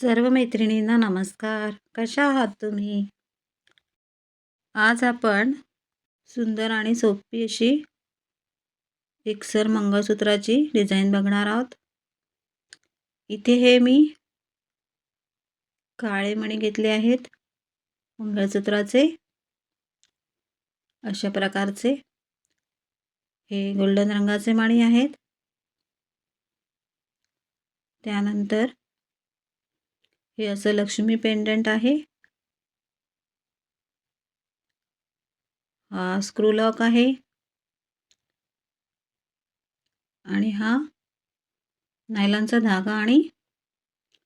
सर्व मैत्रिणींना नमस्कार. कशा आहात तुम्ही? आज आपण सुंदर आणि सोपी अशी एकसर मंगळसूत्राची डिझाईन बघणार आहोत. इथे हे मी काळे मणी घेतले आहेत. मंगळसूत्राचे. अशा प्रकारचे. हे गोल्डन रंगाचे मणी आहेत. त्यानंतर हे असं लक्ष्मी पेंडंट आहे. हा स्क्रू लॉक आहे. आणि हा नायलॉनचा धागा आणि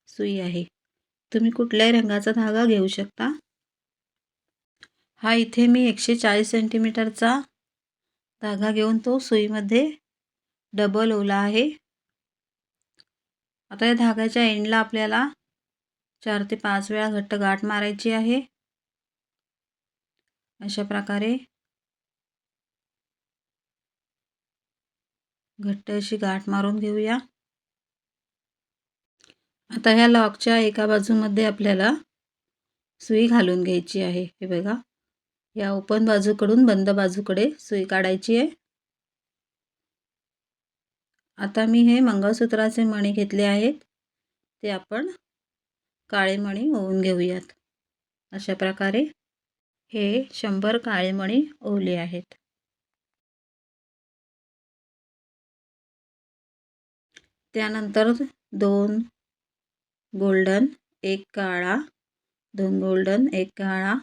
सुई आहे. तुम्ही कुठल्याही रंगाचा धागा घेऊ शकता. हा इथे मी एकशे चाळीस सेंटीमीटरचा धागा घेऊन तो सुईमध्ये डबल ओला आहे. आता या धाग्याच्या एंडला आपल्याला चार ते पाच वेळा घट्ट गाठ मारायची आहे. अशा प्रकारे घट्ट अशी गाठ मारून घेऊया. आता ह्या लॉकच्या एका बाजूमध्ये आपल्याला सुई घालून घ्यायची आहे. हे बघा या ओपन बाजूकडून बंद बाजूकडे सुई काढायची आहे. आता मी हे मंगळसूत्राचे मणी घेतले आहेत ते आपण काळेमणी ओवून घेऊयात. अशा प्रकारे हे शंभर काळेमणी ओवले आहेत. त्यानंतर दोन गोल्डन एक काळा दोन गोल्डन एक काळा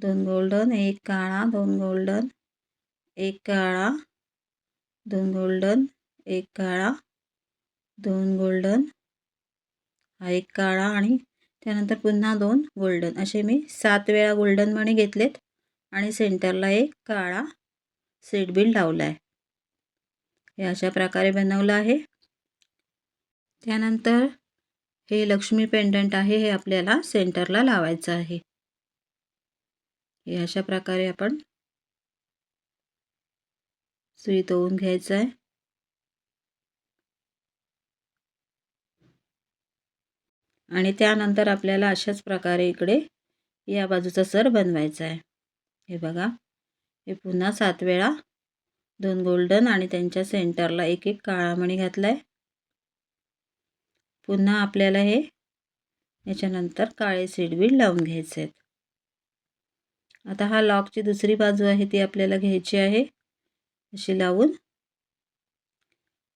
दोन गोल्डन एक काळा दोन गोल्डन एक काळा दोन गोल्डन एक काळा दोन गोल्डन हा एक काळा आणि त्यानंतर पुन्हा दोन गोल्डन असे मी सात वेळा गोल्डन मणी घेतलेत आणि सेंटरला एक काळा सीट बिल लावला आहे हे अशा प्रकारे बनवलं आहे. त्यानंतर हे लक्ष्मी पेंडंट आहे हे आपल्याला सेंटरला लावायचं आहे. हे अशा प्रकारे आपण सुई तोवून घ्यायचं आहे. आणि त्यानंतर आपल्याला अशाच प्रकारे इकडे या बाजूचा सर बनवायचा आहे. हे बघा. हे पुन्हा सात वेळा दोन गोल्डन आणि त्यांच्या सेंटरला एक एक काळामणी घातला आहे पुन्हा आपल्याला हे याच्यानंतर काळे सीडबीड लावून घ्यायचे आहेत. आता हा लॉकची दुसरी बाजू आहे ती आपल्याला घ्यायची आहे. अशी लावून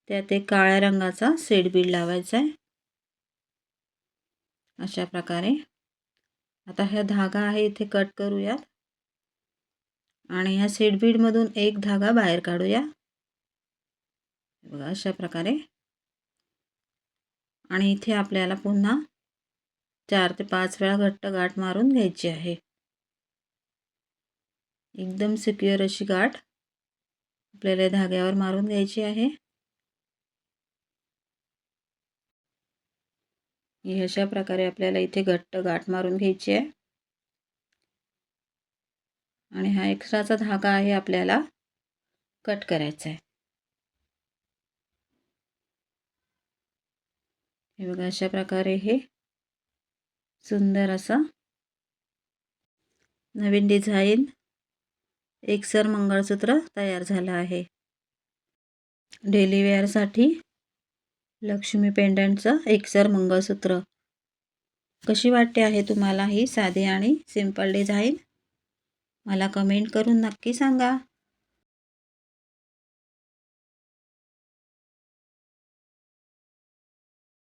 त्यात एक काळ्या रंगाचा सीडबीड लावायचा आहे. अशा प्रकारे. आता ह्या धागा आहे इथे कट करूयात. आणि ह्या सीडबीडमधून एक धागा बाहेर काढूया. बघा अशा प्रकारे. आणि इथे आपल्याला पुन्हा चार ते पाच वेळा घट्ट गाठ मारून घ्यायची आहे. एकदम सिक्युअर अशी गाठ आपल्याला धाग्यावर मारून घ्यायची आहे. अशा प्रकारे आपल्याला इथे घट्ट गाठ मारून घ्यायची आहे. आणि हा एक्स्ट्राचा धागा आहे आपल्याला कट करायचा आहे. हे बघा अशा प्रकारे हे सुंदर असं नवीन डिझाईन एकसर मंगळसूत्र तयार झालं आहे. डेली वेअरसाठी लक्ष्मी पेंडंटचं एकसर मंगळसूत्र. कशी वाटते आहे तुम्हाला ही साधी आणि सिंपल डिझाईन मला कमेंट करून नक्की सांगा.